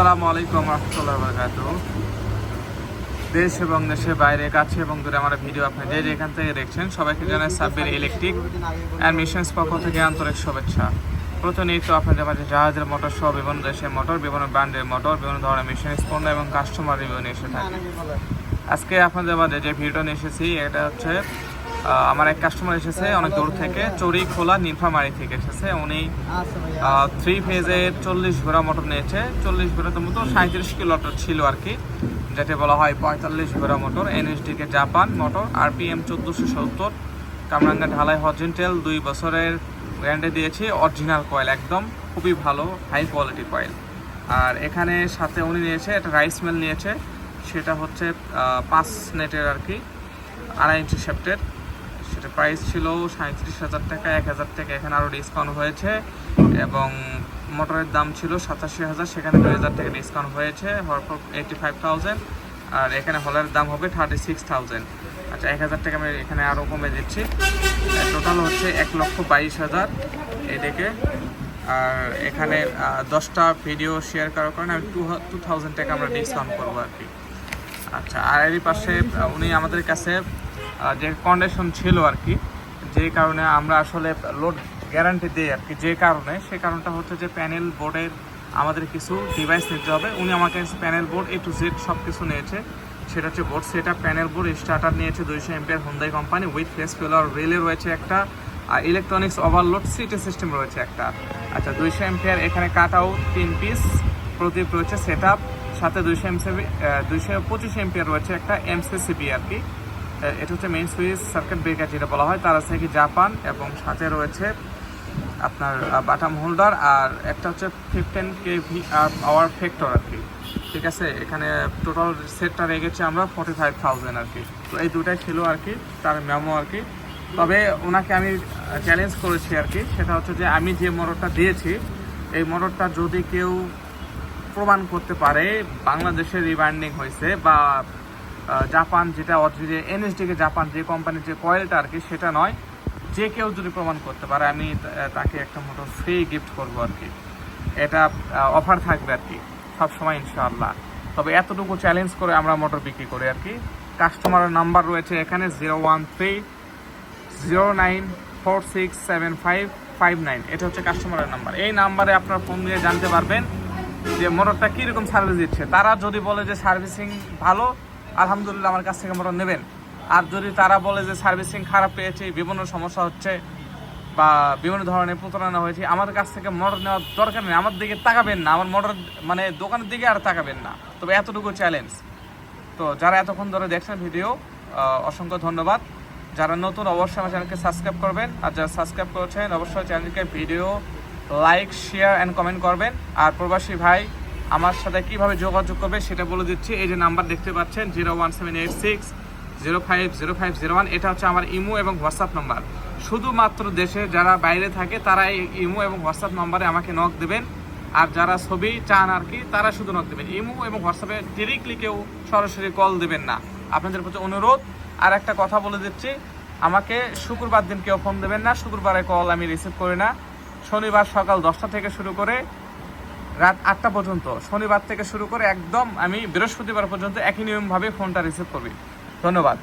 আসসালামু আলাইকুম রহমতুল্লাহ বরকাত দেশ এবং দেশের বাইরে, কাছে এবং দূরে আমার ভিডিও আপনি যে যেখান থেকে দেখছেন, সবাইকে জানাই সাব্বির ইলেকট্রিক অ্যান্ড মিশনস পক্ষ থেকে আন্তরিক শুভেচ্ছা। প্রতিনিয়ত আপনাদের মাঝে জাহাজের মোটর সহ বিভিন্ন দেশের মোটর, বিভিন্ন ব্র্যান্ডের মোটর, বিভিন্ন ধরনের মিশন পণ্য এবং কাস্টমার রিভিউ নিয়ে এসে থাকে। আজকে আপনাদের মাঝে যে ভিডিও নিয়ে এসেছি, এটা হচ্ছে আমার এক কাস্টমার এসেছে, অনেক দূর থেকে চড়ি খোলা, নীলফামারি থেকে এসেছে। উনি থ্রি ফেজের চল্লিশ ঘোড়া মোটর নিয়েছে। চল্লিশ ঘোড়াতে মতো সাঁত্রিশ কিলো ছিল আর কি যেটা বলা হয় পঁয়তাল্লিশ ঘোড়া মোটর এনএসডিকে জাপান মোটর আরপিএম চোদ্দোশো সত্তর, কামরাঙ্গা ঢালাই হজেন্টেল দুই বছরের গ্যারান্টি দিয়েছি অরিজিনাল কয়েল একদম, খুবই ভালো হাই কোয়ালিটি কয়েল আর এখানে সাথে উনি নিয়েছে, একটা রাইস মিল নিয়েছে, সেটা হচ্ছে পাঁচ নেটের আর কি, আড়াই ইঞ্চি শেফটের সেটা প্রাইস ছিল সাঁত্রিশ হাজার টাকা, এক হাজার টাকা এখানে আরও ডিসকাউন্ট হয়েছে এবং মোটরের দাম ছিল সাতাশি হাজার, সেখানে দুই হাজার টাকা ডিসকাউন্ট হয়েছে, হওয়ার পর এইটি ফাইভ থাউজেন্ড আর এখানে হলের দাম হবে থার্টি সিক্স থাউজেন্ড আচ্ছা এক হাজার টাকা আমি এখানে আরও কমে দিচ্ছি। টোটাল হচ্ছে এক লক্ষ বাইশ হাজার এদিকে। আর এখানে দশটা ভিডিও শেয়ার করার কারণে আমি টু টু থাউজেন্ড টাকা আমরা ডিসকাউন্ট করব আর কি। আচ্ছা আর এরই পাশে উনি আমাদের কাছে যে কন্ডিশন ছিল আর কি, যে কারণে আমরা আসলে লোড গ্যারান্টি দিই আর কি, যে কারণে। সে কারণটা হচ্ছে যে প্যানেল বোর্ডের আমাদের কিছু ডিভাইস নিতে হবে। উনি আমাকে panel board A to Z সব কিছু নিয়েছে। সেটা হচ্ছে বোর্ড সেটা প্যানেল বোর্ড স্টার্টার নিয়েছে দুইশো ampere Hyundai company with phase failure relay রয়েছে একটা, আর ইলেকট্রনিক্স ওভারলোড সিটি সিস্টেম রয়েছে একটা। আচ্ছা দুইশো এমপিয়ার এখানে কাট আউট তিন পিস প্রদীপ রয়েছে সেট সাথে দুইশো এমসিবি দুইশো পঁচিশ এমপিয়ার রয়েছে একটা এমসিসিবি আর কি। এটা হচ্ছে মেইন সুইচ সার্কিট ব্রেকার যেটা বলা হয়। তার আছে কি জাপান এবং সাথে রয়েছে আপনার বাটাম হোল্ডার আর একটা হচ্ছে fifteen K V hour factor আর কি। ঠিক আছে? এখানে টোটাল সেটটা রেখেছি আমরা ফর্টি ফাইভ থাউজেন্ড আর কি। তো এই দুটাই ছিল আর কি, তার মেমো আর কি। তবে ওনাকে আমি চ্যালেঞ্জ করেছি আর কি। সেটা হচ্ছে যে আমি যে মোটরটা দিয়েছি, এই মোটরটা যদি কেউ প্রমাণ করতে পারে বাংলাদেশের রিবান্ডিং হয়েছে বা জাপান যেটা অথবা এনএসডিকে জাপান যে কোম্পানির যে কয়েলটা আর কি, সেটা নয়। যে কেউ যদি প্রমাণ করতে পারে, আমি তাকে একটা মোটর ফ্রি গিফট করব আর কি। এটা অফার থাকবে আর কি, সবসময় ইনশাআল্লাহ। তবে এতটুকু চ্যালেঞ্জ করে আমরা মোটর বিক্রি করি আর কি। কাস্টমারের নাম্বার রয়েছে এখানে zero one three zero nine four six seven five five nine এটা হচ্ছে কাস্টমারের নাম্বার এই নাম্বারে আপনার ফোন দিয়ে জানতে পারবেন যে মোটরটা কীরকম সার্ভিস দিচ্ছে। তারা যদি বলে যে সার্ভিসিং ভালো আলহামদুলিল্লাহ আমার কাছ থেকে মোটর নেবেন। আর যদি তারা বলে যে সার্ভিসিং খারাপ পেয়েছে, বিভিন্ন সমস্যা হচ্ছে বা বিভিন্ন ধরনের প্রতারণা হয়েছে, আমার কাছ থেকে মোটর নেওয়ার দরকার নেই। আমার দিকে তাকাবেন না। আমার মোটর মানে দোকানের দিকে আর তাকাবেন না। তবে এতটুকু চ্যালেঞ্জ তো যারা এতক্ষণ ধরে দেখছেন ভিডিও অসংখ্য ধন্যবাদ। যারা নতুন, অবশ্যই আমার চ্যানেলকে সাবস্ক্রাইব করবেন। আর যারা সাবস্ক্রাইব করেছেন, অবশ্যই চ্যানেলকে video like share and comment করবেন। আর প্রবাসী ভাই আমার সাথে কীভাবে যোগাযোগ করবে সেটা বলে দিচ্ছি। এই যে নাম্বার দেখতে পাচ্ছেন, zero one seven eight six, zero five zero five, zero one. এটা হচ্ছে আমার ইমো এবং হোয়াটসঅ্যাপ নাম্বার। শুধুমাত্র দেশে যারা বাইরে থাকে, তারা এই ইমো এবং হোয়াটসঅ্যাপ নম্বরে আমাকে নক দেবেন। আর যারা ছবি চান আর কি, তারা শুধু নক দেবেন। ইমো এবং হোয়াটসঅ্যাপে ডিরেক্টলি কেউ সরাসরি কল দেবেন না। আপনাদের প্রতি অনুরোধ। আর একটা কথা বলে দিচ্ছি, আমাকে শুক্রবার দিন কেউ ফোন দেবেন না। শুক্রবারে কল আমি রিসিভ করি না। শনিবার সকাল দশটা থেকে শুরু করে রাত আটটা পর্যন্ত। শনিবার থেকে শুরু করে একদম আমি বৃহস্পতিবার পর্যন্ত একই নিয়মভাবে ফোনটা রিসিভ করবি। ধন্যবাদ।